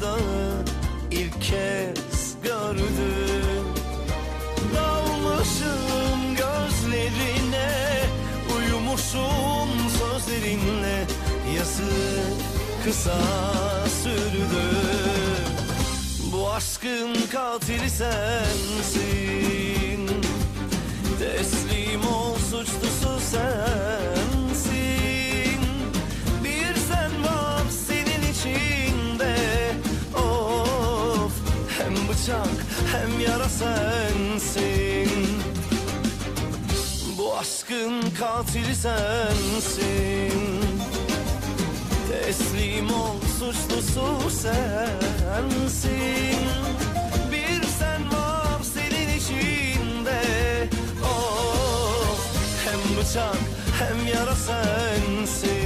rüyada ilk kez gördüm. Dalmışım gözlerine Uyumuşum sözlerinle. Yazık kısa sürdü. Bu aşkın katili sensin. Teslim ol suçlusu sen. bıçak hem yara sensin. Bu aşkın katili sensin. Teslim ol suçlusu sensin. Bir sen var senin içinde. Of hem bıçak hem yara sensin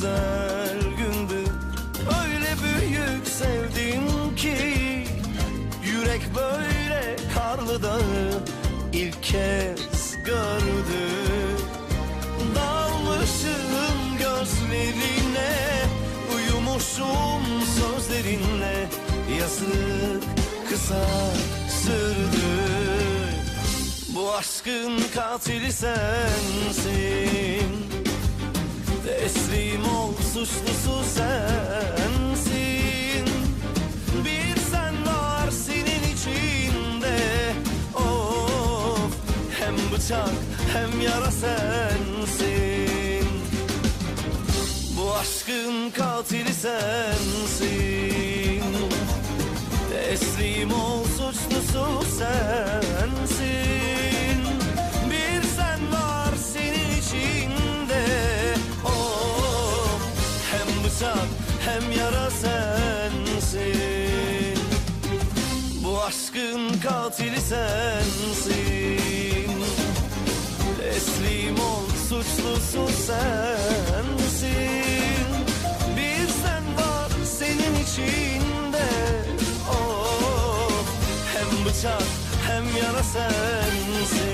güzel gündü. Öyle büyük sevdim ki Yürek böyle karlı dağı ilk kez gördü. Dalmışım gözlerine Uyumuşum sözlerinle Yazık kısa sürdü. Bu aşkın katili sensin Teslim ol suçlusu sensin. Bir sen var senin içinde. Of hem bıçak hem yara sensin. Bu aşkın katili sensin. Teslim ol suçlusu sensin bıçak hem yara sensin. Bu aşkın katili sensin. Teslim ol suçlusu sensin Bir sen var senin içinde. Oh, Hem bıçak hem yara sensin.